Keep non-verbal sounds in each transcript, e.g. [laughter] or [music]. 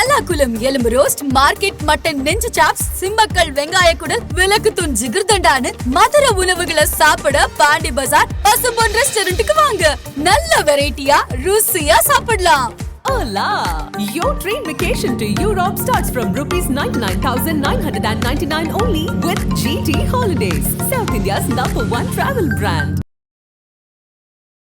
பல்லாக்குளம் எலும்பு roast market mutton நெஞ்சு chops Simmakkal வெங்காய குடல் விளக்கு தூண் ஜிகிர்தண்டான்னு மதுர உணவுகளை சாப்பிட பாண்டி பஜார் பசும்பொன் ரெஸ்டாரண்ட்டுக்கு வாங்க நல்ல வெரைட்டியா ருசியா சாப்பிடலாம் Hola! Your train vacation to Europe starts from rupees 99,999 only with GT Holidays, South India's number one travel brand.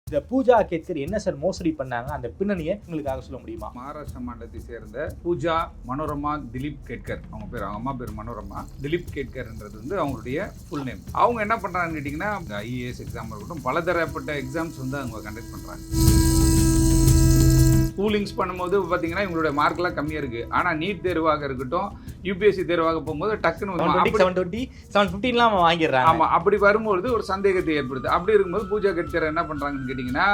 இந்த பூஜா கேத்கர் என்ன சார் மோசடி பண்ணாங்க? அந்த பின்னணியை உங்களுக்காக சொல்ல முடியுமா? மகாராஷ்டிரா மாநிலத்தை சேர்ந்த பூஜா மனோரமா திலீப் கேட்கர். அவங்க பேர் அவங்க அம்மா பேர் மனோரமா. திலீப் கேட்கர்ன்றது வந்து அவங்களுடைய ஃபுல் நேம் அவங்க என்ன பண்ணுறாங்கன்னு கேட்டிங்கன்னா ஐஏஎஸ் எக்ஸாம் இருக்கட்டும் பலதரப்பட்ட எக்ஸாம்ஸ் வந்து அவங்க கண்டக்ட் பண்ணுறாங்க ஸ்கூலிங்ஸ் பண்ணும்போது பார்த்தீங்கன்னா இவங்களுடைய மார்க்லாம் கம்மியாக இருக்குது ஆனால் நீட் தேர்வாக இருக்கட்டும் யூபிஎஸ்சி தேர்வாக போகும்போது டக்குன்னு செவன் டுவெண்ட்டி செவன் ஃபிஃப்டின்லாம் வாங்கிடுறாங்க ஆமா அப்படி வரும்பொழுது ஒரு சந்தேகத்தை ஏற்படுது. அப்படி இருக்கும்போது பூஜா கட்கர் என்ன பண்றாங்கன்னு கேட்டிங்கன்னா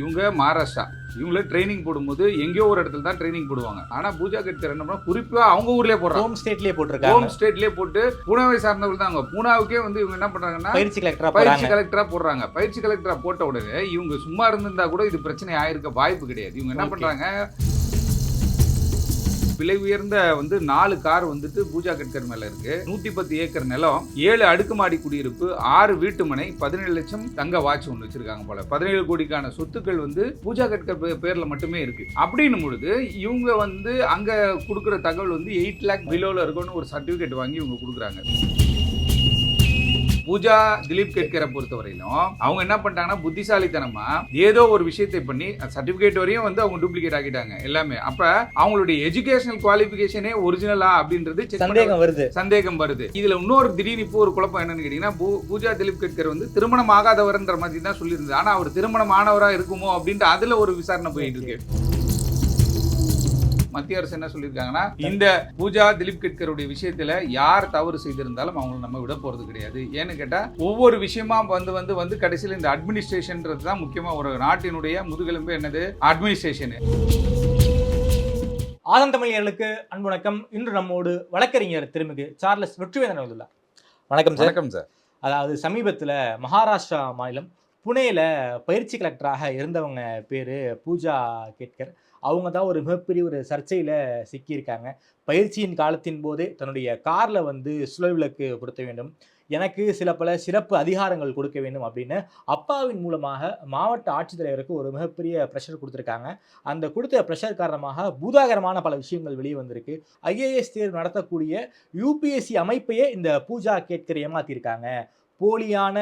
இவங்க மகாராஷ்டிரா. இவங்கள ட்ரைனிங் போடும்போது எங்கேயோ ஒரு இடத்துல தான் ட்ரைனிங் போடுவாங்க. ஆனா பூஜா கட்கர் என்ன பண்ணா குறிப்பா அவங்க ஊர்லயே போடுறாங்க. ஹோம் ஸ்டேட்லயே ஹோம் போட்டிருக்காங்க. ஸ்டேட்லயே போட்டு பூனாவை சார்ந்தவர்கள் தான் அவங்க. பூனாவுக்கே வந்து இவங்க என்ன பண்றாங்கன்னா பயிற்சி கலெக்டரா பயிற்சி போடுறாங்க. பயிற்சி கலெக்டரா போட்ட உடனே இவங்க சும்மா இருந்திருந்தா கூட இது பிரச்சனை ஆயிருக்க வாய்ப்பு கிடையாது. இவங்க என்ன Okay. விலை உயர்ந்த வந்து நாலு கார் வந்துட்டு பூஜா கட்கர் மேல இருக்கு. நூத்தி பத்து ஏக்கர் நிலம் ஏழு அடுக்குமாடி குடியிருப்பு ஆறு வீட்டுமனை பதினேழு லட்சம் தங்க வாட்ச் ஒன்று வச்சிருக்காங்க போல. பதினேழு கோடிக்கான சொத்துக்கள் வந்து பூஜா கட்கர் பேர்ல மட்டுமே இருக்கு. அப்படின்னும் பொழுது இவங்க வந்து அங்க கொடுக்குற தகவல் வந்து எயிட் லேக் பிலோல இருக்கும்னு ஒரு சர்டிபிகேட் வாங்கி இவங்க கொடுக்குறாங்க. பூஜா திலீப் கேட்கரை பொறுத்தவரையிலும் அவங்க என்ன பண்ணிட்டாங்கன்னா புத்திசாலித்தனமா ஏதோ ஒரு விஷயத்தை பண்ணி சர்டிபிகேட் வரையும் வந்து அவங்க டூப்ளிகேட் ஆக்கிட்டாங்க எல்லாமே. அப்ப அவங்களுடைய எஜுகேஷனல் குவாலிஃபிகேஷனே ஒரிஜினலா அப்படின்றது சந்தேகம் வருது. சந்தேகம் வருது. இதுல இன்னொரு திடீர்னு இப்போ ஒரு குழப்பம் என்னன்னு கேட்டீங்கன்னா பூஜா திலீப் கேட்கர் வந்து திருமணம் ஆகாதவர்ன்ற மாதிரி தான் சொல்லியிருந்தது. ஆனா அவர் திருமணம் ஆனவரா இருக்குமோ அப்படின்ட்டு அதுல ஒரு விசாரணை போயிட்டு இருக்கு. மத்திய அரசு என்ன சொல்லியிருக்காங்கன்னா இந்த பூஜா திலீப் கேட்கருடைய விஷயத்துல யார் தவறு செய்திருந்தாலும் அவங்களை நம்ம விட போறது கிடையாது. ஏன்னு கேட்டா ஒவ்வொரு விஷயமா வந்து வந்து வந்து கடைசியில் இந்த அட்மினிஸ்ட்ரேஷன்ன்றது தான் முக்கியமா ஒரு நாட்டினுடைய முதுகெலும்பு என்னது? அட்மினிஸ்ட்ரேஷன் ஆதன் தமிழர்களுக்கு அன்பு வணக்கம். இன்று நம்மோடு வழக்கறிஞர் திருமிகு சார்லஸ் வெற்றிவேந்தன் வந்துள்ளார் வணக்கம் சார். வணக்கம் சார். அதாவது சமீபத்தில் மகாராஷ்டிரா மாநிலம் புனேல பயிற்சி கலெக்டராக இருந்தவங்க பேர் பூஜா கேட்கர். அவங்க தான் ஒரு மிகப்பெரிய ஒரு சர்ச்சையில் சிக்கியிருக்காங்க. பயிற்சியின் காலத்தின் போதே தன்னுடைய காரில் வந்து சுழல் விளக்கு கொடுத்த வேண்டும். எனக்கு சில பல சிறப்பு அதிகாரங்கள் கொடுக்க வேண்டும் அப்படின்னு அப்பாவின் மூலமாக மாவட்ட ஆட்சித்தலைவருக்கு ஒரு மிகப்பெரிய ப்ரெஷர் கொடுத்துருக்காங்க. அந்த கொடுத்த ப்ரெஷர் காரணமாக பூதாகரமான பல விஷயங்கள் வெளியே வந்திருக்கு. ஐஏஎஸ் தேர்வு நடத்தக்கூடிய யூபிஎஸ்சி அமைப்பையே இந்த பூஜா கேட்கர் ஏமாத்திருக்காங்க. போலியான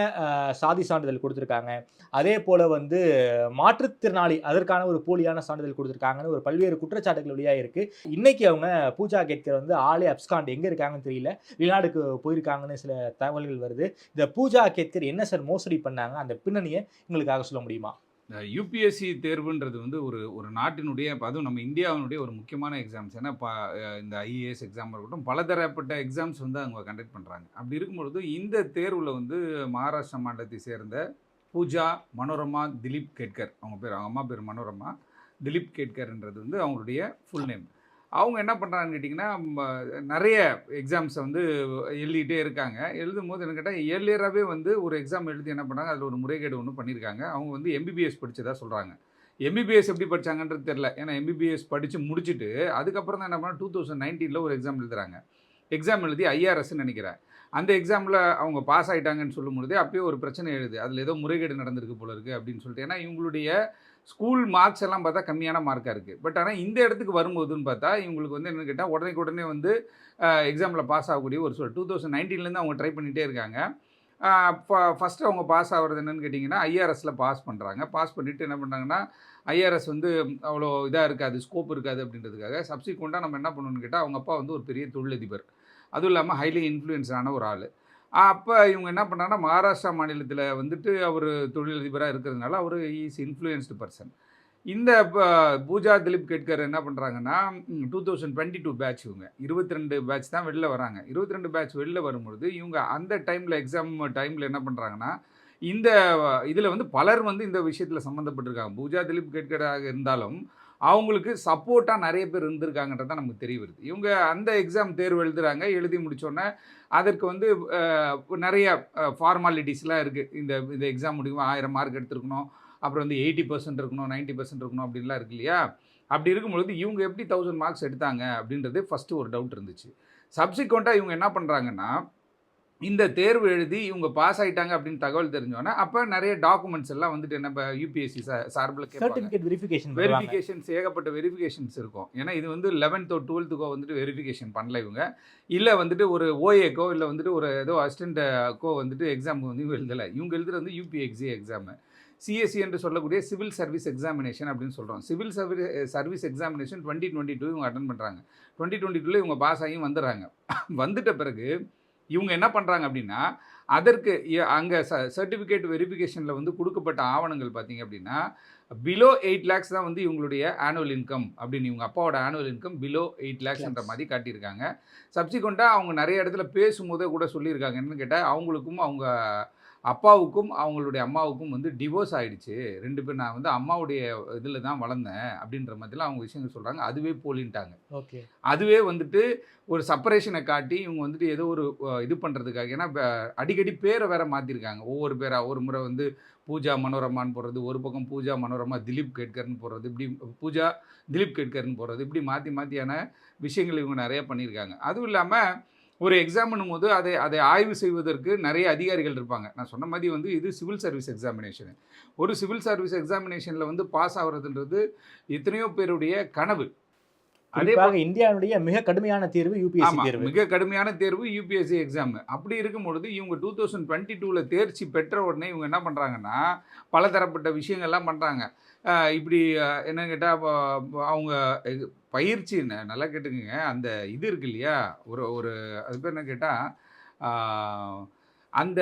சாதி சான்றிதழ் கொடுத்துருக்காங்க. அதே போல் வந்து மாற்றுத்திறனாளி அதற்கான ஒரு போலியான சான்றிதழ் கொடுத்துருக்காங்கன்னு ஒரு பல்வேறு குற்றச்சாட்டுகள் வழியாக இருக்குது இன்றைக்கி அவங்க பூஜா கேட்கர் வந்து ஆளே அப்ஸ்காண்ட் எங்கே இருக்காங்கன்னு தெரியல. வெளிநாடுக்கு போயிருக்காங்கன்னு சில தகவல்கள் வருது. இந்த பூஜா கேட்கர் என்ன சார் மோசடி பண்ணாங்க? அந்த பின்னணியை எங்களுக்காக சொல்ல முடியுமா? இந்த யூபிஎஸ்சி தேர்வுன்றது வந்து ஒரு ஒரு நாட்டினுடைய அதுவும் நம்ம இந்தியாவினுடைய ஒரு முக்கியமான எக்ஸாம்ஸ் ஏன்னா இந்த ஐஏஎஸ் எக்ஸாம் இருக்கட்டும் பலதரப்பட்ட எக்ஸாம்ஸ் வந்து அவங்க கண்டக்ட் பண்ணுறாங்க அப்படி இருக்கும்பொழுது இந்த தேர்வில் வந்து மகாராஷ்டிரா மாநிலத்தை சேர்ந்த பூஜா மனோரமா திலீப் கேட்கர். அவங்க பேர் அவங்க அம்மா பேர் மனோரமா திலீப் கேட்கர்ன்றது வந்து அவங்களுடைய ஃபுல் நேம் அவங்க என்ன பண்ணுறாங்கன்னு கேட்டிங்கன்னா நிறைய எக்ஸாம்ஸை வந்து எழுதிட்டே இருக்காங்க. எழுதும் போது என்ன கேட்டால் ஏர்லியராகவே வந்து ஒரு எக்ஸாம் எழுதி என்ன பண்ணுறாங்க அதில் ஒரு முறைகேடு ஒன்று பண்ணியிருக்காங்க. அவங்க வந்து எம்பிபிஎஸ் படித்ததாக சொல்கிறாங்க எம்பிபிஎஸ் எப்படி படிச்சாங்கன்றது தெரில ஏன்னா எம்பிபிஎஸ் படித்து முடிச்சுட்டு அதுக்கப்புறம் தான் என்ன பண்ணால் டூ தௌசண்ட் நைன்டீனில் ஒரு எக்ஸாம் எழுதுறாங்க. எக்ஸாம் எழுதி ஐஆர்எஸ்ன்னு நினைக்கிறேன். அந்த எக்ஸாமில் அவங்க பாஸ் ஆகிட்டாங்கன்னு சொல்லும் அப்படியே அப்பயே ஒரு பிரச்சனை எழுது. அதில் ஏதோ முறைகேடு நடந்திருக்கு போல இருக்குது அப்படின்னு சொல்லிட்டு. ஏன்னா இவங்களுடைய ஸ்கூல் மார்க்ஸ் எல்லாம் பார்த்தா கம்மியான மார்க்காக இருக்குது பட் ஆனால் இந்த இடத்துக்கு வரும்போதுன்னு பார்த்தா இவங்களுக்கு வந்து என்னென்னு கேட்டால் உடனே உடனே வந்து எக்ஸாமில் பாஸ் ஆகக்கூடிய ஒரு சொல் டூ தௌசண்ட் நைன்டீன்லேருந்து அவங்க ட்ரை பண்ணிகிட்டே இருக்காங்க. ஃபஸ்ட்டு அவங்க பாஸ் ஆகிறது என்னன்னு கேட்டிங்கன்னா ஐஆர்எஸில் பாஸ் பண்ணுறாங்க பாஸ் பண்ணிவிட்டு என்ன பண்ணுறாங்கன்னா ஐஆர்எஸ் வந்து அவ்வளோ இதாக இருக்காது ஸ்கோப் இருக்காது அப்படின்றதுக்காக சப்சிக்வெண்ட்டாக நம்ம என்ன பண்ணணும்னு கேட்டால் அவங்க அப்பா வந்து ஒரு பெரிய தொழிலதிபர். அதுவும் இல்லாமல் ஹைலி இன்ஃப்ளூயன்ஸான ஒரு ஆள். அப்போ இவங்க என்ன பண்ணாங்கன்னா மகாராஷ்டிரா மாநிலத்தில் வந்துட்டு அவர் தொழிலதிபராக இருக்கிறதுனால அவர் இஸ் இன்ஃப்ளூயன்ஸ்டு பர்சன் இந்த ப- பூஜா திலீப் கேட்கர் என்ன பண்ணுறாங்கன்னா two thousand twenty two batch இவங்க. இருபத்தி ரெண்டு பேட்ச் தான் வெளில வராங்க. இருபத்தி ரெண்டு பேட்ச் வெளில வரும்பொழுது இவங்க அந்த டைமில் எக்ஸாம் டைமில் என்ன பண்ணுறாங்கன்னா இந்த இதில் வந்து பலர் வந்து இந்த விஷயத்தில் சம்மந்தப்பட்டிருக்காங்க பூஜா திலீப் கேட்கராக இருந்தாலும் அவங்களுக்கு சப்போர்ட்டாக நிறைய பேர் இருந்திருக்காங்கன்றது தான் நமக்கு தெரிய வருது. இவங்க அந்த எக்ஸாம் தேர்வு எழுதுகிறாங்க எழுதி முடிச்சோன்னே அதற்கு வந்து நிறைய ஃபார்மாலிட்டிஸ்லாம் இருக்குது இந்த இந்த எக்ஸாம் முடிக்கும் ஆயிரம் மார்க் எடுத்திருக்கணும் அப்புறம் வந்து எயிட்டி பர்சன்ட் இருக்கணும் நைன்ட்டி பர்சன்ட் இருக்கணும் அப்படின்லாம் இருக்கு இல்லையா? அப்படி இருக்கும்பொழுது இவங்க எப்படி தௌசண்ட் மார்க்ஸ் எடுத்தாங்க அப்படின்றது ஃபஸ்ட்டு ஒரு டவுட் இருந்துச்சு. சப்சிக்வெண்ட்டாக இவங்க என்ன பண்ணுறாங்கன்னா இந்த தேர்வு எழுதி இவங்க பாஸ் ஆயிட்டாங்க அப்படின்னு தகவல் தெரிஞ்சோன்னா அப்போ நிறைய டாக்குமெண்ட்ஸ் எல்லாம் வந்துட்டு இப்போ யூபிஎஸ்சி சார்பில் சர்டிபிகேட் வெரிஃபிகேஷன் வெரிஃபிகேஷன்ஸ் ஏகப்பட்ட வெரிஃபிகேஷன்ஸ் இருக்கும். ஏன்னா இது வந்து லெவன்த்தோ டுவெல்த்துக்கோ வந்துட்டு வெரிஃபிகேஷன் பண்ணல இவங்க. இல்லை வந்துட்டு ஒரு ஓஏக்கோ இல்லை வந்துட்டு ஒரு ஏதோ அசிஸ்டண்ட்டோ வந்துட்டு எக்ஸாம் வந்து இவங்க எழுதலை. இவங்க எழுதுறது வந்து யூபிஎக்ஸி எக்ஸாமு சிஎஸ்சி என்று சொல்லக்கூடிய சிவில் சர்வீஸ் எக்ஸாமினேஷன் அப்படின்னு சொல்கிறோம் civil service service examination twenty twenty two இவங்க அட்டன் பண்ணுறாங்க டுவெண்ட்டி டுவெண்ட்டி டூவில் இவங்க பாஸ் ஆகி வந்துடுறாங்க. [laughs] வந்துட்ட பிறகு இவங்க என்ன பண்ணுறாங்க அப்படின்னா அதற்கு அங்கே ச சர்டிஃபிகேட் வெரிஃபிகேஷனில் வந்து கொடுக்கப்பட்ட ஆவணங்கள் பார்த்தீங்க அப்படின்னா பிலோ எயிட் லேக்ஸ் தான் வந்து இவங்களுடைய ஆனுவல் இன்கம் அப்படின்னு இவங்க அப்பாவோட ஆனுவல் இன்கம் பிலோ எயிட் லேக்ஸ்ன்ற மாதிரி காட்டியிருக்காங்க. சப்சிக்வெண்ட்டாக அவங்க நிறைய இடத்துல பேசும்போதே கூட சொல்லியிருக்காங்க. என்னன்னு கேட்டால் அவங்களுக்கும் அவங்க அப்பாவுக்கும் அவங்களுடைய அம்மாவுக்கும் வந்து டிவோர்ஸ் ஆயிடுச்சு. ரெண்டு பேர் நான் வந்து அம்மாவுடைய இதில் தான் வளர்ந்தேன் அப்படின்ற மாதிரிலாம் அவங்க விஷயங்கள் சொல்கிறாங்க அதுவே போலின்ட்டாங்க. ஓகே. அதுவே வந்துட்டு ஒரு செப்பரேஷனை காட்டி இவங்க வந்துட்டு ஏதோ ஒரு இது பண்ணுறதுக்காக ஏன்னா அடிக்கடி பேரை வேற மாற்றிருக்காங்க ஒவ்வொரு பேராக ஒரு முறை வந்து பூஜா மனோரமான்னு போடுறது ஒரு பக்கம் பூஜா மனோரமா திலீப் கேட்கர்னு போடுறது இப்படி பூஜா திலீப் கேட்கர்னு போடுறது இப்படி மாற்றி மாற்றியான விஷயங்கள் இவங்க நிறைய பண்ணியிருக்காங்க. அதுவும் இல்லாமல் ஒரு எக்ஸாம்னும் போது அதை அதை ஆய்வு செய்வதற்கு நிறைய அதிகாரிகள் இருப்பாங்க. நான் சொன்ன மாதிரி வந்து இது சிவில் சர்வீஸ் எக்ஸாமினேஷன் ஒரு சிவில் சர்வீஸ் எக்ஸாமினேஷனில் வந்து பாஸ் ஆகுறதுன்றது எத்தனையோ பேருடைய கனவு. அதே குறிப்பாக இந்தியாவுடைய மிக கடுமையான தேர்வு யூபிஎஸ்சி தேர்வு. மிக கடுமையான தேர்வு யூபிஎஸ்சி எக்ஸாம் அப்படி இருக்கும் பொழுது இவங்க டூ தௌசண்ட் டுவெண்ட்டி டூவில் தேர்ச்சி பெற்ற உடனே இவங்க என்ன பண்ணுறாங்கன்னா பலதரப்பட்ட விஷயங்கள்லாம் பண்ணுறாங்க இப்படி என்னன்னு கேட்டால் அவங்க இது பயிற்சி ந- நல்லா கேட்டுக்கோங்க. அந்த இது இருக்கு இல்லையா? ஒரு ஒரு அது பேர் என்ன கேட்டால் அந்த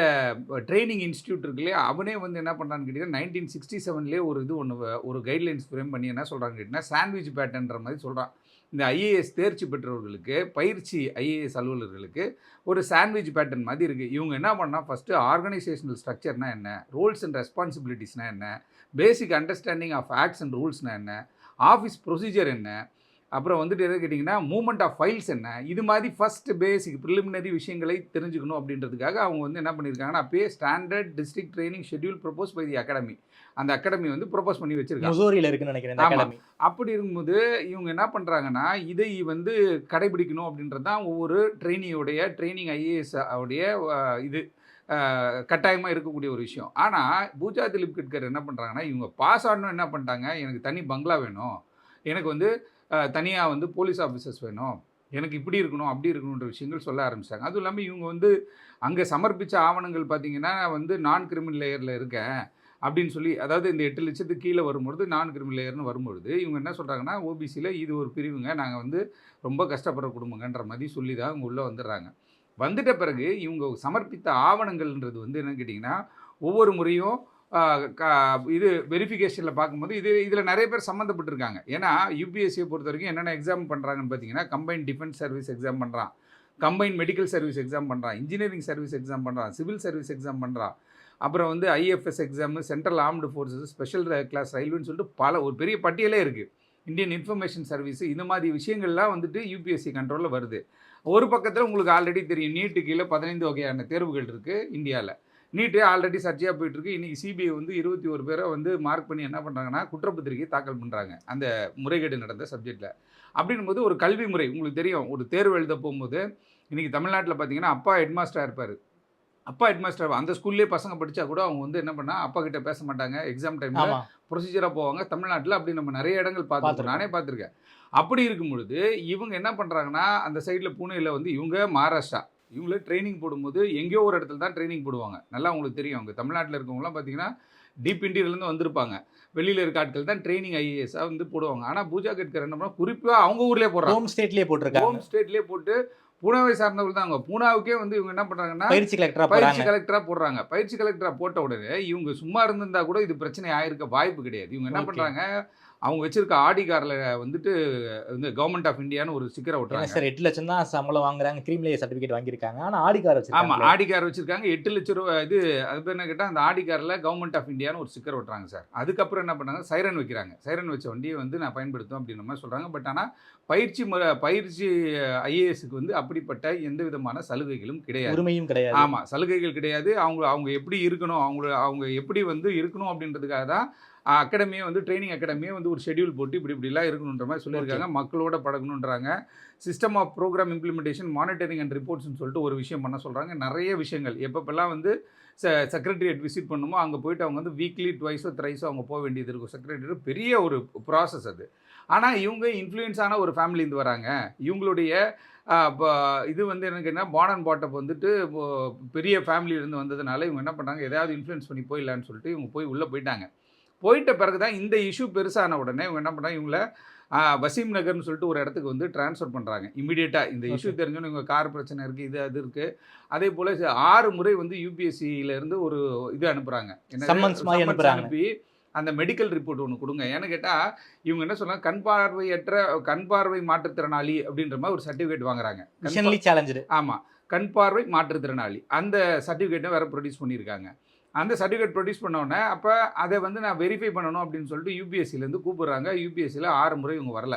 ட்ரைனிங் இன்ஸ்டியூட் இருக்கு இல்லையா? அவனே வந்து என்ன பண்ணுறான்னு கேட்டிங்கன்னா நைன்டீன் சிக்ஸ்டி செவன்லேயே ஒரு இது ஒன்று ஒரு கைட்லைன்ஸ் ஃப்ரேம் பண்ணி என்ன சொல்கிறாங்க கேட்டிங்கன்னா சாண்ட்விச் பேட்டன்ற மாதிரி சொல்கிறான் இந்த ஐஏஎஸ் தேர்ச்சி பெற்றவர்களுக்கு பயிற்சி ஐஏஎஸ் அலுவலர்களுக்கு ஒரு சாண்ட்விச் பேட்டர்ன் மாதிரி இருக்குது இவங்க என்ன பண்ணால் ஃபஸ்ட்டு ஆர்கனைசேஷனல் ஸ்ட்ரக்சர்னால் என்ன? ரோல்ஸ் அண்ட் ரெஸ்பான்சிபிலிட்டிஸ்னால் என்ன? Basic understanding of acts and ரூல்ஸ்னா என்ன? ஆஃபீஸ் ப்ரொசீஜர் என்ன? அப்புறம் வந்துட்டு எது கேட்டிங்கன்னா மூமெண்ட் ஆஃப் ஃபைல்ஸ் என்ன? இது மாதிரி ஃபஸ்ட் பேசிக் ப்ரிலிமினரி விஷயங்களை தெரிஞ்சுக்கணும் அப்படின்றதுக்காக அவங்க வந்து என்ன பண்ணியிருக்காங்கன்னா அப்பயே standard district training schedule propose by the academy அந்த அகாடமி வந்து ப்ரொபோஸ் பண்ணி வச்சிருக்காங்க. முசோரியில இருக்குன்னு நினைக்கிறேன் அப்படி இருக்கும்போது இவங்க என்ன பண்ணுறாங்கன்னா இதை வந்து கடைபிடிக்கணும் அப்படின்றது தான் ஒவ்வொரு ட்ரெயினியோடைய ட்ரைனிங் ஐஏஎஸ் உடைய இது. கட்டாயமாக இருக்கக்கூடிய ஒரு விஷயம். ஆனால் பூஜா திலீப் கட்கர் என்ன பண்ணுறாங்கன்னா இவங்க பாஸ் ஆடணும் என்ன பண்ணிட்டாங்க? எனக்கு தனி பங்களா வேணும். எனக்கு வந்து தனியாக வந்து போலீஸ் ஆஃபீஸர்ஸ் வேணும். எனக்கு இப்படி இருக்கணும் அப்படி இருக்கணுன்ற விஷயங்கள் சொல்ல ஆரம்பிச்சிட்டாங்க அதுவும் இல்லாமல் இவங்க வந்து அங்கே சமர்ப்பித்த ஆவணங்கள் பார்த்தீங்கன்னா வந்து நான் கிரிமினல் லேயரில் இருக்கேன். அப்படின்னு சொல்லி அதாவது இந்த எட்டு லட்சத்துக்கு கீழே வரும்பொழுது நான் கிரிமினல் லேயர்னு வரும்பொழுது இவங்க என்ன சொல்கிறாங்கன்னா ஓபிசியில் இது ஒரு பிரிவுங்க. நாங்கள் வந்து ரொம்ப கஷ்டப்படுற குடும்பங்கன்ற மாதிரி சொல்லி தான் இவங்க உள்ளே வந்துடுறாங்க. வந்துட்ட பிறகு இவங்க சமர்ப்பித்த ஆவணங்கள்ன்றது வந்து என்னன்னு கேட்டிங்கன்னா ஒவ்வொரு முறையும் இது வெரிஃபிகேஷனில் பார்க்கும்போது இது இதில் நிறைய பேர் சம்மந்தப்பட்டிருக்காங்க. ஏன்னா யூபிஎஸ்சியை பொறுத்த வரைக்கும் என்னென்ன எக்ஸாம் பண்ணுறாங்கன்னு பார்த்தீங்கன்னா கம்பைன் டிஃபென்ஸ் சர்வீஸ் எக்ஸாம் பண்ணுறான் கம்பைன் மெடிக்கல் சர்வீஸ் எக்ஸாம் பண்ணுறான் இன்ஜினியரிங் சர்வீஸ் எக்ஸாம் பண்ணுறான் சிவில் சர்வீஸ் எக்ஸாம் பண்ணுறான் அப்புறம் வந்து IFS exam central armed forces special class ரயில்வேன்னு சொல்லிட்டு பல ஒரு பெரிய பட்டியலே இருக்குது இந்தியன் இன்ஃபர்மேஷன் சர்வீஸ் இந்த மாதிரி விஷயங்கள்லாம் வந்துட்டு யூபிஎஸ்சி கண்ட்ரோலில் வருது. ஒரு பக்கத்தில் உங்களுக்கு ஆல்ரெடி தெரியும் நீட்டு கீழே பதினைந்து வகையான தேர்வுகள் இருக்குது இந்தியாவில் நீட்டு ஆல்ரெடி சர்ச்சையாக போயிட்டுருக்கு. இன்றைக்கி சிபிஐ வந்து இருபத்தி ஒரு பேரை வந்து மார்க் பண்ணி என்ன பண்ணுறாங்கன்னா குற்றப்பத்திரிகை தாக்கல் பண்ணுறாங்க அந்த முறைகேடு நடந்த சப்ஜெக்டில் அப்படின்னும் போது ஒரு கல்வி முறை உங்களுக்கு தெரியும் ஒரு தேர்வு எழுத போகும்போது இன்றைக்கி தமிழ்நாட்டில் பார்த்தீங்கன்னா அப்பா ஹெட்மாஸ்டராக இருப்பார். அப்பா ஹெட்மாஸ்டர் அந்த ஸ்கூல்லேயே பசங்க படித்தா கூட அவங்க வந்து என்ன பண்ணா அப்பா கிட்ட பேச மாட்டாங்க. எக்ஸாம் டைமில் ப்ரொசீஜராக போவாங்க. தமிழ்நாட்டில் அப்படி நம்ம நிறைய இடங்கள் பார்த்துருக்கோம். நானே பார்த்துருக்கேன். அப்படி இருக்கும் பொழுது இவங்க என்ன பண்ணுறாங்கன்னா அந்த சைடில் பூனேயில் வந்து இவங்க மகாராஷ்டிரா. இவங்கள ட்ரைனிங் போடும்போது எங்கேயோ ஒரு இடத்துல தான் ட்ரைனிங் போடுவாங்க. நல்லா உங்களுக்கு தெரியும். அவங்க தமிழ்நாட்டில் இருக்கவங்களாம் பார்த்தீங்கன்னா டீப் இந்தியிலேருந்து வந்திருப்பாங்க. வெளியில் இருக்க ஆட்கள் தான் ட்ரைனிங் ஐஏஎஸ்ஸாக வந்து போடுவாங்க. ஆனால் பூஜா கட்கர் என்ன பண்ணா குறிப்பாக அவங்க ஊர்லேயே போடுறாங்க. ஹோம் ஸ்டேட்லயே போட்டிருக்காங்க. ஹோம் ஸ்டேட்லேயே போட்டு பூனாவை சார்ந்தவர்கள் தான் அவங்க. பூனாவுக்கே வந்து இவங்க என்ன பண்ணுறாங்கன்னா பயிற்சி கலெக்டரா பயிற்சி போறாங்க. கலெக்டரா போடுறாங்க. பயிற்சி கலெக்டரா போட்ட உடனே இவங்க சும்மா இருந்திருந்தா கூட இது பிரச்சனை ஆயிருக்க வாய்ப்பு கிடையாது. இவங்க என்ன Okay. அவங்க வச்சிருக்க ஆடி கார்ல வந்துட்டு இந்த கவர்மெண்ட் ஆஃப் இந்தியான்னு ஒரு ஸ்டிக்கரை ஏன்னா ஒட்டுறாங்க. சார் எட்டு லட்சம் தான் சம்பளம் வாங்குறாங்க. கிரீம்லேயே சர்டிபிகேட் வாங்கியிருக்காங்க. ஆனா ஆடி கார் ஆமா வச்சிருக்காங்க ஆடி கார் வச்சிருக்காங்க. எட்டு லட்சம் ரூபாய் இது அது என்ன கேட்டா அந்த ஆடி கார்ல கவர்மெண்ட் ஆஃப் இந்தியான்னு ஒரு ஸ்டிக்கர் ஒட்டுறாங்க சார். அதுக்கப்புறம் என்ன பண்ணாங்க சைரன் வைக்கிறாங்க. சைரன் வச்ச வண்டியை வந்து நான் பயன்படுத்தும் அப்படின்ற மாதிரி சொல்றாங்க. பட் ஆனா பயிற்சி முறை பயிற்சி ஐஏஎஸ்க்கு வந்து அப்படிப்பட்ட எந்த விதமான சலுகைகளும் கிடையாது. உரிமையும் கிடையாது. ஆமாம் சலுகைகள் கிடையாது. அவங்க அவங்க எப்படி இருக்கணும்? அவங்க அவங்க எப்படி வந்து இருக்கணும் அப்படின்றதுக்காக தான் அகாடமியே வந்து ட்ரைனிங் அகாடமியே வந்து ஒரு ஷெட்யூல் போட்டு இப்படி இப்படிலாம் இருக்கணுன்ற மாதிரி சொல்லியிருக்காங்க. மக்களோட பழகணுன்றாங்க. System of program implementation monitoring and ரிப்போர்ட்ஸ்னு சொல்லிட்டு ஒரு விஷயம் பண்ண சொல்கிறாங்க நிறைய விஷயங்கள். எப்பப்பெல்லாம் வந்து செ செக்ரட்டரியேட் விசிட் பண்ணுமோ அங்கே போயிட்டு அவங்க வந்து வீக்லி ட்வைஸோ த்ரைஸோ அவங்க போக வேண்டியது இருக்கும். செக்ரட்டரியேட் பெரிய ஒரு ப்ராசஸ் அது. ஆனால் இவங்க இன்ஃப்ளூயன்ஸான ஒரு ஃபேமிலிந்து வராங்க. இவங்களுடைய ஆ, ப- இது வந்து எனக்கு என்ன பான் அண்ட் பாட்டப் வந்துட்டு இப்போ பெரிய ஃபேமிலியிலேருந்து வந்ததுனால இவங்க என்ன பண்ணுறாங்க எதாவது இன்ஃப்ளூயன்ஸ் பண்ணி போயிடலான்னு சொல்லிட்டு இவங்க போய் உள்ளே போயிட்டாங்க. போயிட்ட பிறகு தான் இந்த இஷ்யூ பெருசான உடனே இவங்க என்ன பண்ணுறாங்க இவங்கள வசீம் நகர்னு சொல்லிட்டு ஒரு இடத்துக்கு வந்து ட்ரான்ஸ்ஃபர் பண்ணுறாங்க இமிடியேட்டாக இந்த இஷ்யூ தெரிஞ்சோன்னு இவங்க கார் பிரச்சனை இருக்குது இது அது இருக்குது அதே போல் ஆறு முறை வந்து யூபிஎஸ்சியில இருந்து ஒரு இது அனுப்புகிறாங்க அனுப்புறாங்க. அனுப்பி அந்த மெடிக்கல் ரிப்போர்ட் ஒன்று கொடுங்க. ஏன்னு கேட்டால் இவங்க என்ன சொல்றாங்க கண் பார்வையற்ற கண் பார்வை மாற்றுத்திறனாளி அப்படின்ற மாதிரி ஒரு சர்டிஃபிகேட் வாங்குறாங்க. சேலஞ்சு ஆமாம் கண் பார்வை மாற்றுத்திறனாளி. அந்த சர்டிஃபிகேட்டை வேற ப்ரொடியூஸ் பண்ணியிருக்காங்க. அந்த சர்டிஃபிகேட் ப்ரொடியூஸ் உடனே அப்போ அதை வந்து நான் வெரிஃபை பண்ணணும் அப்படின்னு சொல்லிட்டு யூபிஎஸ்சிலேருந்து கூப்பிடுறாங்க. யூபிஎஸ்சியில் ஆறு முறை இவங்க வரல.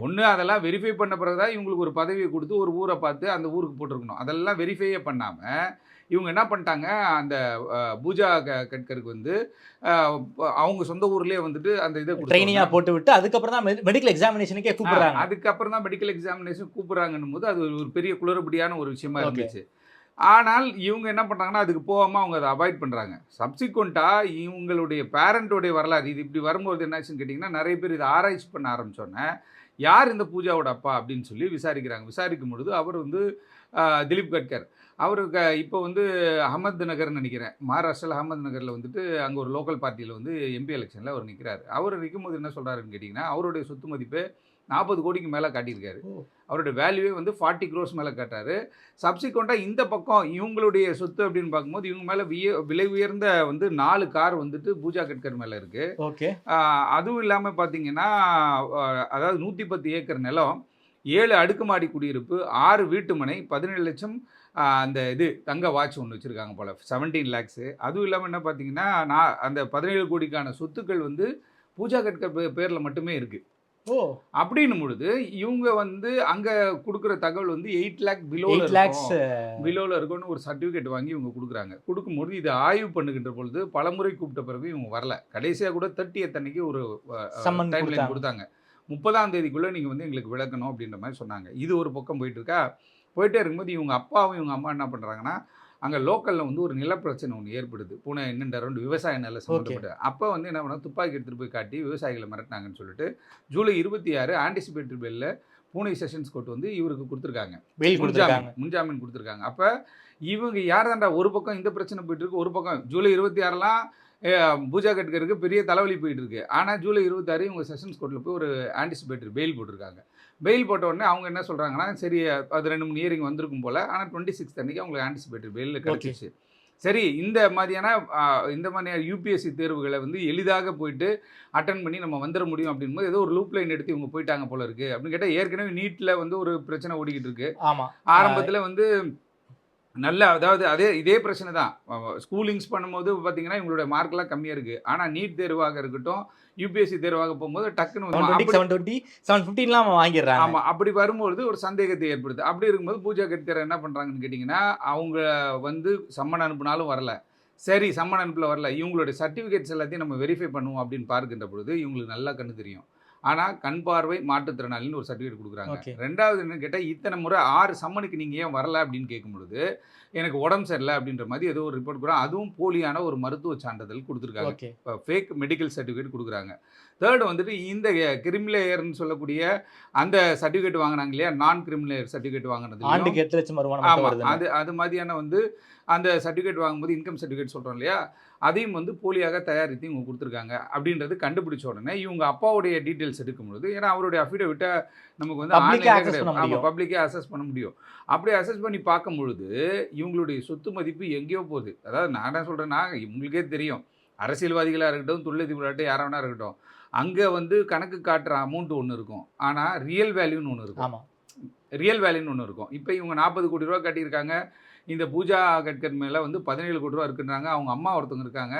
ஒன்று அதெல்லாம் வெரிஃபை பண்ண பிறகு தான் இவங்களுக்கு ஒரு பதவியை கொடுத்து ஒரு ஊரை பார்த்து அந்த ஊருக்கு போட்டிருக்கணும். அதெல்லாம் வெரிஃபையே பண்ணாமல் இவங்க என்ன பண்ணிட்டாங்க? அந்த பூஜா க- கட்கருக்கு வந்து அவங்க சொந்த ஊர்லேயே வந்துட்டு அந்த இதை ட்ரைனிங்கா கொடுத்தாங்க. போட்டு விட்டு அதுக்கப்புறம் தான் மெடிக்கல் எக்ஸாமினேஷனுக்கே கூப்பிடுறாங்க. அதுக்கப்புறம் தான் மெடிக்கல் எக்ஸாமினேஷன் கூப்பிடுறாங்கன்னும் போது அது ஒரு பெரிய குளறுபடியான ஒரு விஷயமா. இருந்துச்சு. ஆனால் இவங்க என்ன பண்ணுறாங்கன்னா அதுக்கு போகாமல் அவங்க அதை அவாய்ட் பண்ணுறாங்க சப்சிக்வெண்ட்டாக இவங்களுடைய பேரண்ட்டோடைய வரலாறு இது இப்படி வரும்போது என்னாச்சுன்னு கேட்டிங்கன்னா நிறைய பேர் இதை ஆராய்ச்சி பண்ண ஆரம்பித்தோன்னே யார் இந்த பூஜாவோட அப்பா? அப்படின்னு சொல்லி விசாரிக்கிறாங்க. விசாரிக்கும் பொழுது அவர் வந்து திலீப் கட்கர். அவருக்கு இப்போ வந்து அகமது நகர்னு நினைக்கிறேன். மகாராஷ்டிராவில் அகமது நகரில் வந்துட்டு அங்கே ஒரு லோக்கல் பார்ட்டியில் வந்து எம்பி எலெக்ஷனில் அவர் நிற்கிறார் அவர் நிற்கும் போது என்ன சொல்கிறாருன்னு கேட்டிங்கன்னா அவருடைய சொத்து மதிப்பு நாற்பது கோடிக்கு மேலே காட்டியிருக்காரு. ஓ. அவருடைய வேல்யூவே வந்து ஃபார்ட்டி க்ரோஸ் மேலே காட்டாரு சப்சிக்வெண்ட்டாக இந்த பக்கம் இவங்களுடைய சொத்து அப்படின்னு பார்க்கும்போது இவங்க மேலே விய விலை உயர்ந்த வந்து நாலு கார் வந்துட்டு பூஜா கட்கர் மேலே இருக்குது ஓகே. அதுவும் இல்லாமல் பார்த்தீங்கன்னா அதாவது நூற்றி பத்து ஏக்கர் நிலம் ஏழு அடுக்குமாடி குடியிருப்பு ஆறு வீட்டுமனை பதினேழு லட்சம் அந்த இது தங்க வாட்ச் ஒன்று வச்சுருக்காங்க போல் செவன்டீன் லேக்ஸு அதுவும் இல்லாமல் என்ன பார்த்தீங்கன்னா நான் அந்த பதினேழு கோடிக்கான சொத்துக்கள் வந்து பூஜா கட்கர் பேரில் மட்டுமே இருக்குது அப்படின்னும் பொழுது இவங்க வந்து அங்கே கொடுக்குற தகவல் வந்து எயிட் லேக் பிலோ லேக்ஸ் பிலோவில் இருக்குன்னு ஒரு சர்டிஃபிகேட் வாங்கி இவங்க கொடுக்குறாங்க. கொடுக்கும்போது இதை ஆய்வு பண்ணுகின்ற பொழுது பலமுறை கூப்பிட்ட பிறகு இவங்க வரல. கடைசியாக கூட தேர்ட்டி அன்னைக்கு ஒரு Summon டைம் கொடுத்தாங்க. கொடுத்தாங்க. முப்பதாம் தேதிக்குள்ளே நீங்கள் வந்து எங்களுக்கு விளக்கணும் அப்படின்ற மாதிரி சொன்னாங்க. இது ஒரு பக்கம் போயிட்டு இருக்கா? போயிட்டே இருக்கும்போது இவங்க அப்பாவும் இவங்க அம்மா என்ன பண்ணுறாங்கன்னா அங்கே லோக்கலில் வந்து ஒரு நிலப்பிரச்சனை ஒன்று ஏற்படுது. பூனை என்னென்ற ரெண்டு விவசாய நிலம் சம்மந்தப்பட்ட அப்போ வந்து என்ன பண்ணா துப்பாக்கி எடுத்துகிட்டு போய் காட்டி விவசாயிகளை மிரட்டினாங்கன்னு சொல்லிட்டு ஜூலை இருபத்தி ஆறு ஆன்டிசிபேட்டரி பெல்ல பூனை செஷன்ஸ் கோர்ட் வந்து இவருக்கு கொடுத்துருக்காங்க. முன்ஜாமீன் முன்ஜாமீன் கொடுத்துருக்காங்க. அப்போ இவங்க யார் தாண்டா ஒரு பக்கம் இந்த பிரச்சனை போயிட்டு இருக்கு ஒரு பக்கம் ஜூலை இருபத்தி ஆறுலாம் பூஜா கட்கருக்கு பெரிய தலைவலி போயிட்டு இருக்கு. ஆனால் ஜூலை இருபத்தாறு இவங்க செஷன்ஸ் கோர்ட்டில் போய் ஒரு ஆன்டிசிபேட்டரி பெயில் போட்டிருக்காங்க. பெயில் போட்ட உடனே அவங்க என்ன சொல்கிறாங்கன்னா சரி அது ரெண்டு மூணு இயரிங் வந்திருக்கும் போல். ஆனால் டுவெண்ட்டி சிக்ஸ் அன்னைக்கு அவங்களுக்கு ஆன்டிசிபேட்டரி பெயில் கிடச்சிச்சு சரி இந்த மாதிரியான இந்த மாதிரியான யூபிஎஸ்சி தேர்வுகளை வந்து எளிதாக போயிட்டு அட்டன் பண்ணி நம்ம வந்துட முடியும். அப்படின்போது ஏதோ ஒரு லூப் லைன் எடுத்து இவங்க போயிட்டாங்க போல இருக்கு. அப்படின்னு கேட்டால் ஏற்கனவே நீட்டில் வந்து ஒரு பிரச்சனை ஓடிக்கிட்டு இருக்கு. ஆரம்பத்தில் வந்து நல்ல அதாவது அதே இதே பிரச்சனை தான். ஸ்கூலிங்ஸ் பண்ணும்போது பார்த்தீங்கன்னா இவங்களோட மார்க்லாம் கம்மியாக இருக்குது ஆனால் நீட் தேர்வாக இருக்கட்டும் யூபிஎஸ்சி தேர்வாக போகும்போது டக்குன்னு செவன் டுவெண்ட்டி செவன் ஃபிஃப்டின்லாம் வாங்கிடுறாங்க. ஆமா அப்படி வரும்பொழுது ஒரு சந்தேகத்தை ஏற்படுது. அப்படி இருக்கும்போது பூஜா கட்கர் என்ன பண்றாங்கன்னு கேட்டிங்கன்னா அவங்க வந்து சம்மன் அனுப்புனாலும் வரல. சரி சம்மன் அனுப்பல வரல. இவங்களுடைய சர்டிஃபிகேட்ஸ் எல்லாத்தையும் நம்ம வெரிஃபை பண்ணுவோம் அப்படின்னு பார்க்கின்ற பொழுது இவங்களுக்கு நல்லா கண்ணு தெரியும். ஆனால் கண் பார்வை மாற்றுத்திறனாளின்னு ஒரு சர்டிஃபிகேட் கொடுக்குறாங்க. ரெண்டாவது என்ன கேட்டால் இத்தனை முறை ஆறு சம்மனுக்கு நீங்கள் ஏன் வரல அப்படின்னு கேட்கும் பொழுது எனக்கு உடம்பு சரியில்லை அப்படின்ற மாதிரி ஏதோ ஒரு ரிப்போர்ட் கொடுக்குறாங்க அதுவும் போலியான ஒரு மருத்துவ சான்றிதழ் கொடுத்துருக்காங்க. ஓகே. ஃபேக் மெடிக்கல் சர்டிஃபிகேட் கொடுக்குறாங்க. தேர்டு வந்துட்டு இந்த கிரிமிலேயர்னு சொல்லக்கூடிய அந்த சர்டிஃபிகேட் வாங்கினாங்க இல்லையா? நான் கிரிமிலேயர் சர்டிஃபிகேட் வாங்கினது ஆண்டுக்கு எட்டு லட்சம் ஆமாம். அது அது மாதிரியான வந்து அந்த சர்டிஃபிகேட் வாங்கும்போது இன்கம் சர்டிஃபிகேட் சொல்கிறோம் இல்லையா? அதையும் வந்து போலியாக தயாரித்து இவங்க கொடுத்துருக்காங்க அப்படின்றது கண்டுபிடிச்ச உடனே இவங்க அப்பாவுடைய டீட்டெயில்ஸ் எடுக்கும்பொழுது ஏன்னா அவருடைய அஃபிடவிட்டை நமக்கு வந்து முடியும். பப்ளிக்கே அசஸ் பண்ண முடியும். அப்படி அசஸ் பண்ணி பார்க்கும் பொழுது இவங்களுடைய சொத்து மதிப்பு எங்கேயோ போகுது. அதாவது நான் என்ன சொல்கிறேன்னா உங்களுக்கே தெரியும். அரசியல்வாதிகளாக இருக்கட்டும் தொழிலதிபராகட்டும் யாராக வேணா இருக்கட்டும். அங்கே வந்து கணக்கு காட்டுற அமௌண்ட் ஒன்று இருக்கும். ஆனால் ரியல் வேல்யூன்னு ஒன்று இருக்கும். ரியல் வேல்யூன்னு ஒன்று இருக்கும். இப்போ இவங்க நாற்பது கோடி ரூபா கட்டியிருக்காங்க. இந்த பூஜா கட்கர் மேலே வந்து பதினேழு கோடி ரூபா இருக்குன்றாங்க. அவங்க அம்மா ஒருத்தவங்க இருக்காங்க.